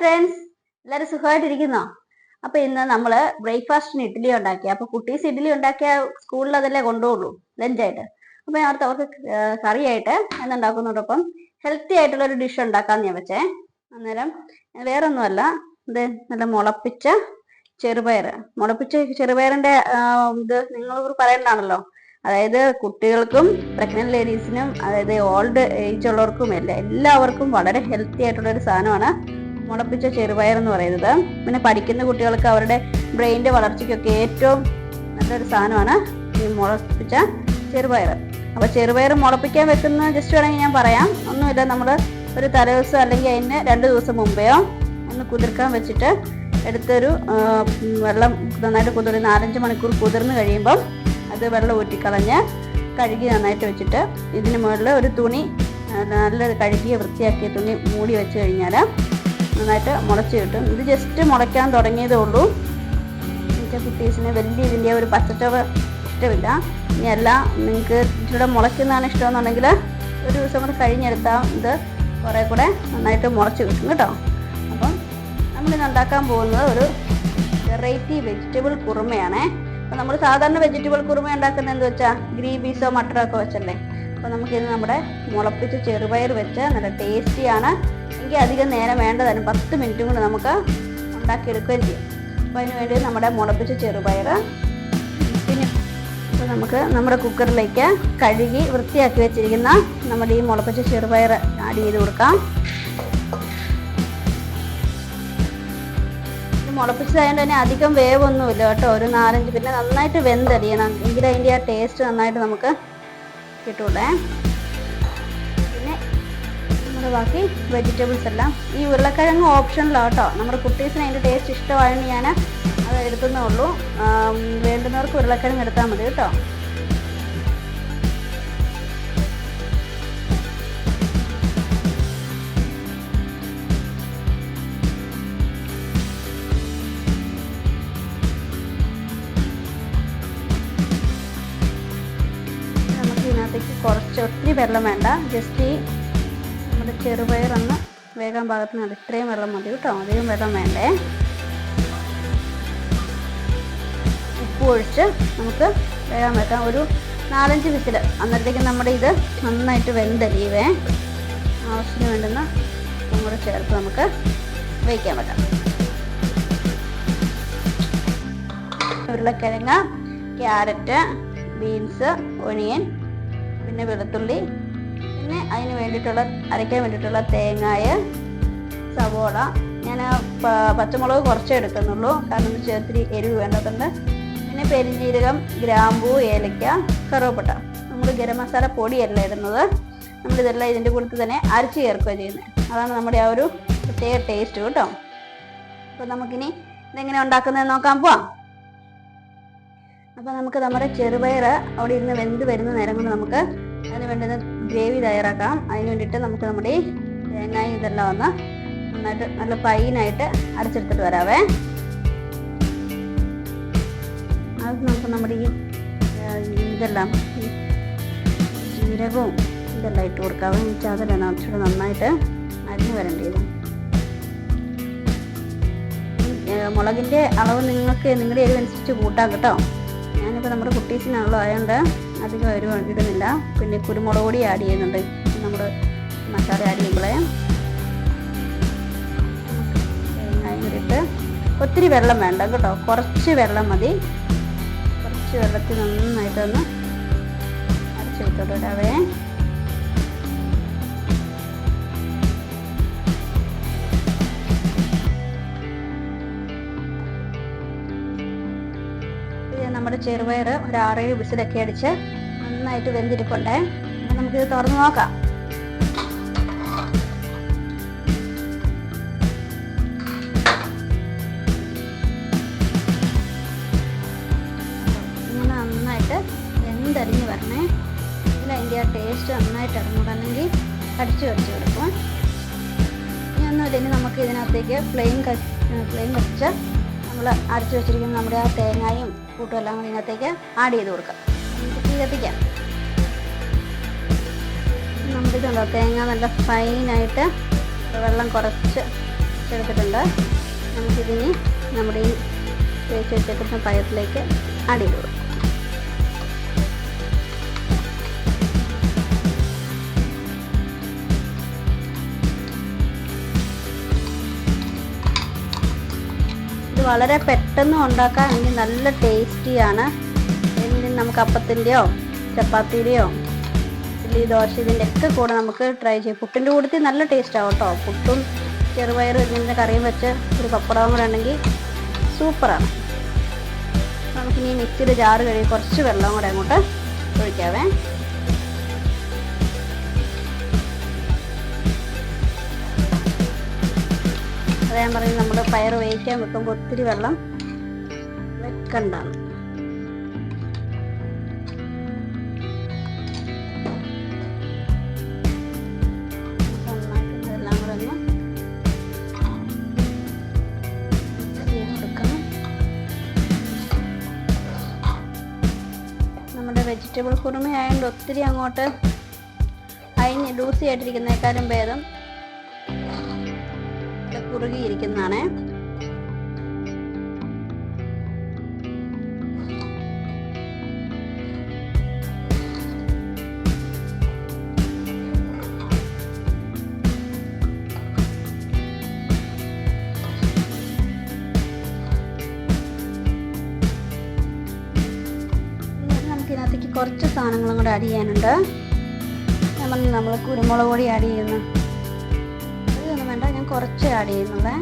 Friends എല്ലാവരും സുഖമായിട്ടിരിക്കുന്നോ? അപ്പൊ ഇന്ന് നമ്മൾ ബ്രേക്ക്ഫാസ്റ്റിന് ഇഡ്ഡലി ഉണ്ടാക്കി. അപ്പൊ കുട്ടീസ് ഇഡ്ഡലി ഉണ്ടാക്കിയ സ്കൂളിൽ അതല്ലേ കൊണ്ടുപോകുള്ളൂ ലഞ്ചായിട്ട്. അപ്പൊ ഞാൻ ഓർത്ത് അവർക്ക് കറിയായിട്ട് എന്നുണ്ടാക്കുന്നതോടൊപ്പം ഹെൽത്തി ആയിട്ടുള്ള ഒരു ഡിഷ് ഉണ്ടാക്കാന്ന് ഞാൻ വെച്ചേ. അന്നേരം വേറൊന്നുമല്ല ഇത് നല്ല മുളപ്പിച്ച ചെറുപയർ മുളപ്പിച്ച ചെറുപയറിന്റെ ഇത് നിങ്ങൾ പറയണ്ടാണല്ലോ അതായത് കുട്ടികൾക്കും പ്രഗ്നന്റ് ലേഡീസിനും അതായത് ഓൾഡ് ഏജ് ഉള്ളവർക്കും എല്ലാം എല്ലാവർക്കും വളരെ ഹെൽത്തി ആയിട്ടുള്ള ഒരു സാധനമാണ് മുളപ്പിച്ച ചെറുപയർ എന്ന് പറയുന്നത്. പിന്നെ പഠിക്കുന്ന കുട്ടികൾക്ക് അവരുടെ ബ്രെയിനിന്റെ വളർച്ചയ്ക്കൊക്കെ ഏറ്റവും നല്ലൊരു സാധനമാണ് ഈ മുളപ്പിച്ച ചെറുപയർ അപ്പോൾ ചെറുപയർ മുളപ്പിക്കാൻ വെക്കുന്ന ജസ്റ്റ് വേണമെങ്കിൽ ഞാൻ പറയാം. ഒന്നുമില്ല നമ്മൾ ഒരു തലേദിവസം അല്ലെങ്കിൽ അതിന് രണ്ട് ദിവസം മുമ്പെയോ ഒന്ന് കുതിർക്കാൻ വെച്ചിട്ട് എടുത്തൊരു വെള്ളം നന്നായിട്ട് കുതിർ നാലഞ്ച് മണിക്കൂർ കുതിർന്ന് കഴിയുമ്പം അത് വെള്ളം ഊറ്റിക്കളഞ്ഞ് കഴുകി നന്നായിട്ട് വെച്ചിട്ട് ഇതിന് മുകളിൽ ഒരു തുണി നല്ല കഴുകിയ വൃത്തിയാക്കിയ തുണി മൂടി വെച്ച് കഴിഞ്ഞാൽ നന്നായിട്ട് മുളച്ച് കിട്ടും. ഇത് ജസ്റ്റ് മുളയ്ക്കാൻ തുടങ്ങിയതേ ഉള്ളൂ. എന്നുവെച്ചാൽ കുട്ടീസിന് വലിയ ഇതിന്റെ ഒരു പച്ചച്ചവ് ഇഷ്ടമില്ല. ഇനി അല്ല നിങ്ങൾക്ക് ഇച്ചിരി മുളയ്ക്കുന്നതാണ് ഇഷ്ടമെന്നുണ്ടെങ്കിൽ ഒരു ദിവസം കൂടെ കഴിഞ്ഞെടുത്താൽ ഇത് കുറേ കൂടെ നന്നായിട്ട് മുളച്ച് കിട്ടും കേട്ടോ. അപ്പം നമ്മളിന്ന് ഉണ്ടാക്കാൻ പോകുന്നത് ഒരു വെറൈറ്റി വെജിറ്റബിൾ കുറുമയാണേ. അപ്പം നമ്മൾ സാധാരണ വെജിറ്റബിൾ കുറുമ ഉണ്ടാക്കുന്നത് എന്ത് വെച്ചാൽ ഗ്രീൻ പീസോ മട്ടറോ ഒക്കെ വെച്ചല്ലേ. അപ്പോൾ നമുക്കിത് നമ്മുടെ മുളപ്പിച്ച് ചെറുപയർ വെച്ച് നല്ല ടേസ്റ്റിയാണ് എങ്കിൽ അധികം നേരം വേണ്ടതാണ് പത്ത് മിനിറ്റും കൊണ്ട് നമുക്ക് ഉണ്ടാക്കിയെടുക്കുകയും ചെയ്യും. അപ്പോൾ അതിന് വേണ്ടി നമ്മുടെ മുളപ്പിച്ച ചെറുപയർ പിന്നെ അപ്പോൾ നമുക്ക് നമ്മുടെ കുക്കറിലേക്ക് കഴുകി വൃത്തിയാക്കി വെച്ചിരിക്കുന്ന നമ്മുടെ ഈ മുളപ്പിച്ച ചെറുപയർ ആഡ് ചെയ്ത് കൊടുക്കാം. മുളപ്പിച്ചതായതുകൊണ്ട് തന്നെ അധികം വേവൊന്നുമില്ല കേട്ടോ. ഒരു നാലഞ്ച് പിന്നെ നന്നായിട്ട് വെന്തടിയണം. എങ്കിൽ അതിന്റെ ആ ടേസ്റ്റ് നന്നായിട്ട് നമുക്ക് കിട്ടൂടെ. നമ്മുടെ ബാക്കി വെജിറ്റബിൾസ് എല്ലാം. ഈ ഉരുളക്കിഴങ്ങ് ഓപ്ഷനിലാണ് കേട്ടോ നമ്മുടെ കുട്ടീസിന് അതിന്റെ ടേസ്റ്റ് ഇഷ്ടമായതുകൊണ്ട് ഞാൻ അത് എടുക്കുന്നേ ഉള്ളൂ. വേണ്ടുന്നവർക്ക് ഉരുളക്കിഴങ്ങ് എടുത്താൽ മതി കേട്ടോ. കുറച്ച് ഒത്തിരി വെള്ളം വേണ്ട. ജസ്റ്റ് ഈ നമ്മുടെ ചെറുപയറൊന്ന് വേഗം പാകത്തിന് ഇത്രയും വെള്ളം മതി കേട്ടോ. അധികം വെള്ളം വേണ്ടേ. ഉപ്പ് ഒഴിച്ച് നമുക്ക് വേഗം വെക്കാം. ഒരു നാലഞ്ച് വിസിൽ അന്നേരത്തേക്ക് നമ്മുടെ ഇത് നന്നായിട്ട് വെന്തരിയുവേ ആവശ്യത്തിന് വേണ്ടുന്ന നമ്മുടെ ചേർത്ത് നമുക്ക് വയ്ക്കാൻ പറ്റാം. ഉരുളക്കിഴങ്ങ് ക്യാരറ്റ് ബീൻസ് ഒനിയൻ പിന്നെ വെളുത്തുള്ളി പിന്നെ അതിന് വേണ്ടിയിട്ടുള്ള അരയ്ക്കാൻ വേണ്ടിയിട്ടുള്ള തേങ്ങായ സവോള ഞാൻ പച്ചമുളക് കുറച്ചേ എടുക്കുന്നുള്ളൂ. കാരണം എന്ന് വെച്ചാൽ ഒത്തിരി എരിവ് വേണ്ടതുണ്ട്. പിന്നെ പെരിഞ്ജീരകം ഗ്രാമ്പൂ ഏലക്ക കറുവപ്പട്ട. നമ്മൾ ഗരം മസാല പൊടിയല്ല ഇടുന്നത്. നമ്മളിതെല്ലാം ഇതിന്റെ കൂട്ടത്തിൽ തന്നെ അരച്ച് ചേർക്കുക ചെയ്യുന്നത്. അതാണ് നമ്മുടെ ആ ഒരു പ്രത്യേക ടേസ്റ്റ് കേട്ടോ. അപ്പോൾ നമുക്കിനി ഇതെങ്ങനെ ഉണ്ടാക്കുന്നതെന്ന് നോക്കാൻ പോവാം. അപ്പോൾ നമുക്ക് നമ്മുടെ ചെറുപയർ അവിടെ ഇരുന്ന് വെന്ത് വരുന്ന നേരം കൊണ്ട് നമുക്ക് അതിന് വേണ്ടുന്ന ഗ്രേവി തയ്യാറാക്കാം. അതിന് വേണ്ടിയിട്ട് നമുക്ക് നമ്മുടെ തേങ്ങായും ഇതെല്ലാം ഒന്ന് നന്നായിട്ട് നല്ല ഫൈനായിട്ട് അരച്ചെടുത്തിട്ട് വരാവേ. അത് നമുക്ക് നമ്മുടെ ഈ ഇതെല്ലാം ജീരകവും ഇതെല്ലാം ഇട്ട് കൊടുക്കാവേ എന്നുവെച്ചാൽ അതെല്ലാം കുറച്ചുകൂടെ നന്നായിട്ട് അരിഞ്ഞ് വരേണ്ടത് മുളകിന്റെ അളവ് നിങ്ങൾക്ക് നിങ്ങളുടെ എരിവനുസരിച്ച് കൂട്ടാം കേട്ടോ. ഞാനിപ്പോൾ നമ്മുടെ കുട്ടീസിനാണല്ലോ ആയതുകൊണ്ട് അധികം എരിവ് ഇടുന്നില്ല പിന്നെ കുരുമുളക് പൊടി ആഡ് ചെയ്യുന്നുണ്ട്. നമ്മൾ മസാല ആഡ് ചെയ്യുമ്പോഴേ. തേങ്ങായും ഒത്തിരി വെള്ളം വേണ്ട കേട്ടോ. കുറച്ച് വെള്ളം മതി. കുറച്ച് വെള്ളത്തിൽ നന്നായിട്ടൊന്ന് അരച്ചെടുത്തോട്ട് ഇടാവേ നമ്മുടെ ചെറുപയർ ഒരു ആറേഴ് വിസിലൊക്കെ അടിച്ച് നന്നായിട്ട് വെന്തിരിപ്പുണ്ടേ. അപ്പം നമുക്കിത് തുറന്ന് നോക്കാം. നന്നായിട്ട് വെന്തരിഞ്ഞ് വരണേ. ഇതിൽ അതിന്റെ ആ ടേസ്റ്റ് നന്നായിട്ട് ഇറങ്ങണമെങ്കിൽ കടിച്ചു കടിച്ചു കൊടുക്കും. ഇനി ഒന്നുമില്ല നമുക്ക് ഇതിനകത്തേക്ക് ഫ്ലെയിം ഫ്ലെയിം കത്തിച്ച് നമ്മൾ അരച്ചു വെച്ചിരിക്കുന്ന നമ്മുടെ ആ തേങ്ങയും കൂട്ടും എല്ലാം കൂടി ഇതിനകത്തേക്ക് ആഡ് ചെയ്ത് കൊടുക്കാം. നമുക്ക് കത്തിക്കാം തേങ്ങ നല്ല ഫൈനായിട്ട് വെള്ളം കുറച്ച് എടുത്തിട്ടുണ്ട്. നമുക്കിതിന് നമ്മുടെ ഈ തേച്ച് വെച്ചേക്കുന്ന പയത്തിലേക്ക് ചെയ്ത് കൊടുക്കാം. ഇത് വളരെ പെട്ടെന്ന് ഉണ്ടാക്കാൻ എനിക്ക് നല്ല ടേസ്റ്റിയാണ് നമുക്ക് അപ്പത്തിന്റെയോ ചപ്പാത്തിയുടെയോ ഇഡ്ഡലി ദോശ ഇതിന്റെ ഒക്കെ കൂടെ നമുക്ക് ട്രൈ ചെയ്യാം. പുട്ടിന്റെ കൂടുതൽ നല്ല ടേസ്റ്റ് ആവും കേട്ടോ. പുട്ടും ചെറുപയറും ഇങ്ങനെ കറിയും വെച്ച് ഒരു പപ്പടവും കൂടെ ഉണ്ടെങ്കിൽ സൂപ്പറാണ് നമുക്കിനി മിക്സിയുടെ ജാറ് കഴുകി കുറച്ച് വെള്ളം കൂടെ അങ്ങോട്ട് ഒഴിക്കാവേ. അത് ഞാൻ പറയും നമ്മൾ പയർ വേവിക്കാൻ വെക്കുമ്പോൾ ഒത്തിരി വെള്ളം വെക്കണ്ടാണ് വെജിറ്റബിൾ കുറുമ ആയതുകൊണ്ട് ഒത്തിരി അങ്ങോട്ട് അയിഞ്ഞ് ലൂസി ആയിട്ടിരിക്കുന്നേക്കാളും ഭേദം കുറുകിയിരിക്കുന്നതാണേ. ഇതിനകത്തേക്ക് കുറച്ച് സാധനങ്ങളും കൂടെ ആഡ് ചെയ്യാനുണ്ട്. നമ്മൾ നമ്മൾ കുരുമുളക് പൊടി ആഡ് ചെയ്യുന്നു. അതൊന്നും വേണ്ട ഞാൻ കുറച്ച് ആഡ് ചെയ്യുന്നുള്ളേ.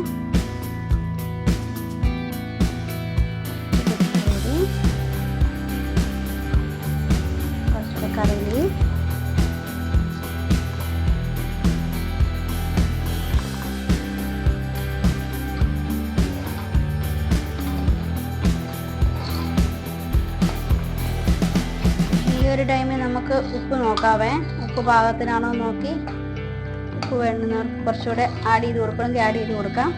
നമുക്ക് ഉപ്പ് നോക്കാവേ. ഉപ്പ് പാകത്തിനാണോ നോക്കി. ഉപ്പ് വേണ്ടുന്ന കുറച്ചുകൂടെ ആഡ് ചെയ്ത് കൊടുക്കണമെങ്കിൽ ആഡ് ചെയ്ത് കൊടുക്കാം.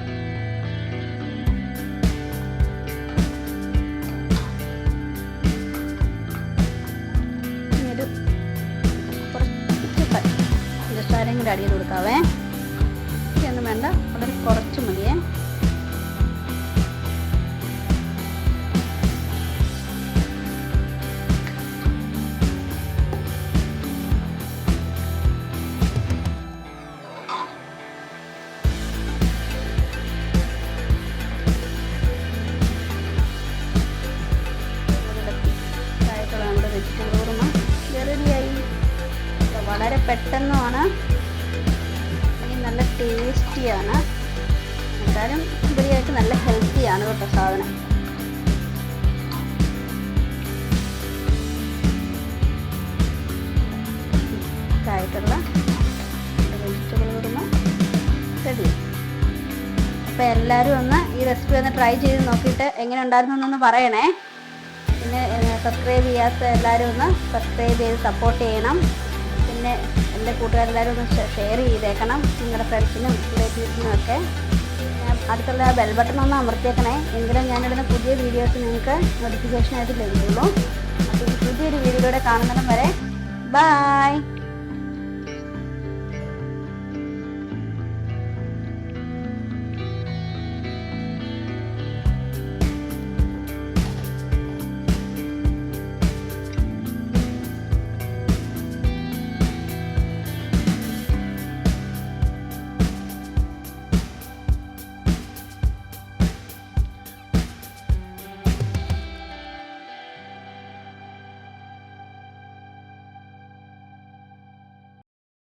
ആഡ് ചെയ്ത് കൊടുക്കാവേ. ഒന്നും വേണ്ട. വളരെ കുറച്ച് മതിയേ. പെട്ടെന്നുമാണ്. നല്ല ടേസ്റ്റിയാണ്. എന്തായാലും ഉപരിയായിട്ട് നല്ല ഹെൽത്തിയാണ് കേട്ടോ സാധനം. ആയിട്ടുള്ള വെജിറ്റബിൾ എല്ലാവരും ഒന്ന് ഈ റെസിപ്പി ഒന്ന് ട്രൈ ചെയ്ത് നോക്കിയിട്ട് എങ്ങനെ ഉണ്ടായിരുന്നു എന്നൊന്ന് പറയണേ. പിന്നെ സബ്സ്ക്രൈബ് ചെയ്യാത്ത എല്ലാവരും ഒന്ന് സബ്സ്ക്രൈബ് ചെയ്ത് സപ്പോർട്ട് ചെയ്യണം. പിന്നെ എന്റെ കൂട്ടുകാരെല്ലാവരും ഒന്ന് ഷെയർ ചെയ്തേക്കണം. നിങ്ങളുടെ ഫ്രണ്ട്സിനും റിലേറ്റീവ്സിനും ഒക്കെ. അടുത്തുള്ള ബെൽ ബട്ടൺ ഒന്ന് അമർത്തിയേക്കണേ. എങ്കിലും ഞാനിടുന്ന പുതിയ വീഡിയോസ് നിങ്ങൾക്ക് നോട്ടിഫിക്കേഷനായിട്ട് ലഭിക്കുള്ളൂ. അപ്പോൾ പുതിയൊരു വീഡിയോയുടെ കാണുന്നതും വരെ. ബായ്